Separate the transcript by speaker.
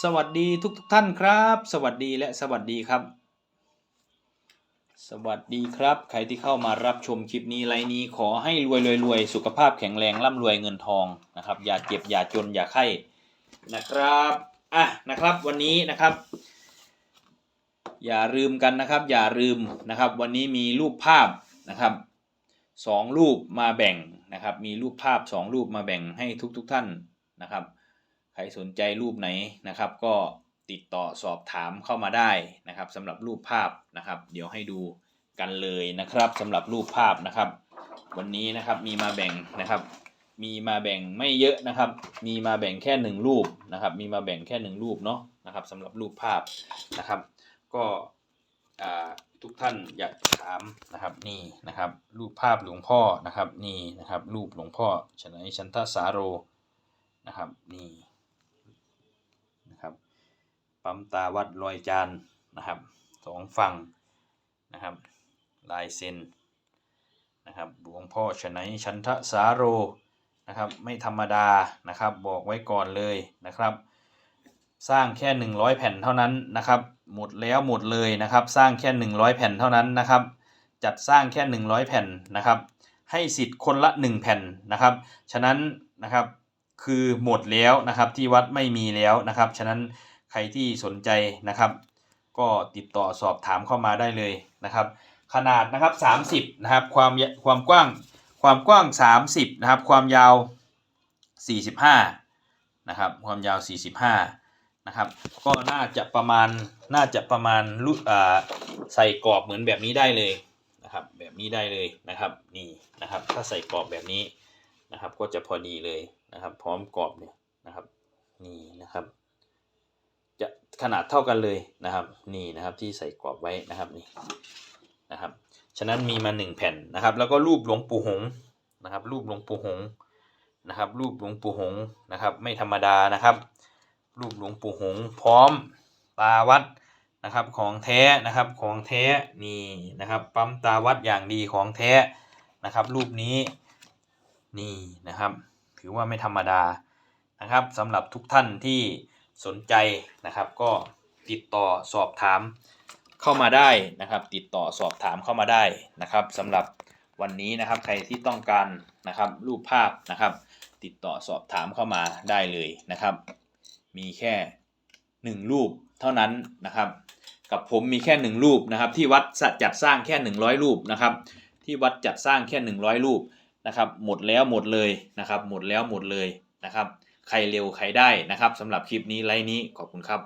Speaker 1: สวัสดีทุกทท่านครับ สวัสดีและสวัสดีครับ สวัสดีครับ ใครที่เข้ามารับชมคลิปนี้ไลน์นี้ขอให้รวยรวยรวยสุขภาพแข็งแรงร่ำรวยเงินทองนะครับ อย่าเจ็บอย่าจนอย่าไข้นะครับอะนะครับวันนี้นะครับ อย่าลืมกันนะครับ อย่าลืมนะครับ วันนี้มีรูปภาพนะครับสองรูปมาแบ่งนะครับ มีรูปภาพสองรูปมาแบ่งให้ทุกๆทท่านนะครับ ใครสนใจรูปไหนนะครับ ก็ติดต่อสอบถามเข้ามาได้นะครับสำหรับรูปภาพนะครับ เดี๋ยวให้ดูกันเลยนะครับสำหรับรูปภาพนะครับ วันนี้นะครับมีมาแบ่งนะครับ มีมาแบ่งไม่เยอะนะครับ มีมาแบ่งแค่หนึ่งรูปนะครับ มีมาแบ่งแค่หนึ่งรูปเนาะนะครับสำหรับรูปภาพนะครับ ก็ทุกท่านอยากถามนะครับนี่นะครับ รูปภาพหลวงพ่อนะครับนี่นะครับ รูปหลวงพ่อชนัยชันทสาโรนะครับนี่ ปั๊มตาวัดรอยจานนะครับสองฝั่งนะครับลายเซ็นนะครับหลวงพ่อชนัยชันทะสาโรนะครับไม่ธรรมดานะครับบอกไว้ก่อนเลยนะครับ สร้างแค่ 100 แผ่นเท่านั้นนะครับหมดแล้วหมดเลยนะครับสร้างแค่ 100 แผ่นเท่านั้นนะครับจัดสร้างแค่ 100 แผ่นนะครับให้สิทธิ์คนละ 1 แผ่นนะครับฉะนั้นนะครับคือหมดแล้วนะครับที่วัดไม่มีแล้วนะครับฉะนั้น ใครที่สนใจนะครับ ก็ติดต่อสอบถามเข้ามาได้เลยนะครับ ขนาดนะครับ 30นะครับความความกว้างความกว้าง 30นะครับความยาว 45นะครับความยาว 45นะครับก็น่าจะประมาณน่าจะประมาณรูอ่าใส่กรอบเหมือนแบบนี้ได้เลยนะครับแบบนี้ได้เลยนะครับนี่นะครับถ้าใส่กรอบแบบนี้นะครับก็จะพอดีเลยนะครับ พร้อมกรอบเนี่ยนะครับนี่นะครับ ขนาดเท่ากันเลยนะครับ นี่นะครับที่ใส่กรอบไว้นะครับนี่นะครับ ฉะนั้นมีมาหนึ่งแผ่นนะครับ แล้วก็รูปหลวงปู่หงนะครับ รูปหลวงปู่หงนะครับ รูปหลวงปู่หงนะครับ ไม่ธรรมดานะครับ รูปหลวงปู่หงพร้อมตาวัดนะครับของแท้นะครับของแท้นี่นะครับปั๊มตาวัดอย่างดีของแท้นะครับ รูปนี้นี่นะครับ ถือว่าไม่ธรรมดานะครับสำหรับทุกท่านที่ สนใจนะครับ ก็ติดต่อสอบถามเข้ามาได้นะครับ ติดต่อสอบถามเข้ามาได้นะครับสำหรับวันนี้นะครับใครที่ต้องการนะครับรูปภาพนะครับ ติดต่อสอบถามเข้ามาได้เลยนะครับ มีแค่หนึ่งรูปเท่านั้นนะครับ กับผมมีแค่หนึ่งรูปนะครับ ที่วัดจัดสร้างแค่หนึ่งร้อยรูปนะครับ ที่วัดจัดสร้างแค่หนึ่งร้อยรูปนะครับ หมดแล้วหมดเลยนะครับ หมดแล้วหมดเลยนะครับ ใครเร็วใครได้นะครับสำหรับคลิปนี้ไลน์นี้ขอบคุณครับ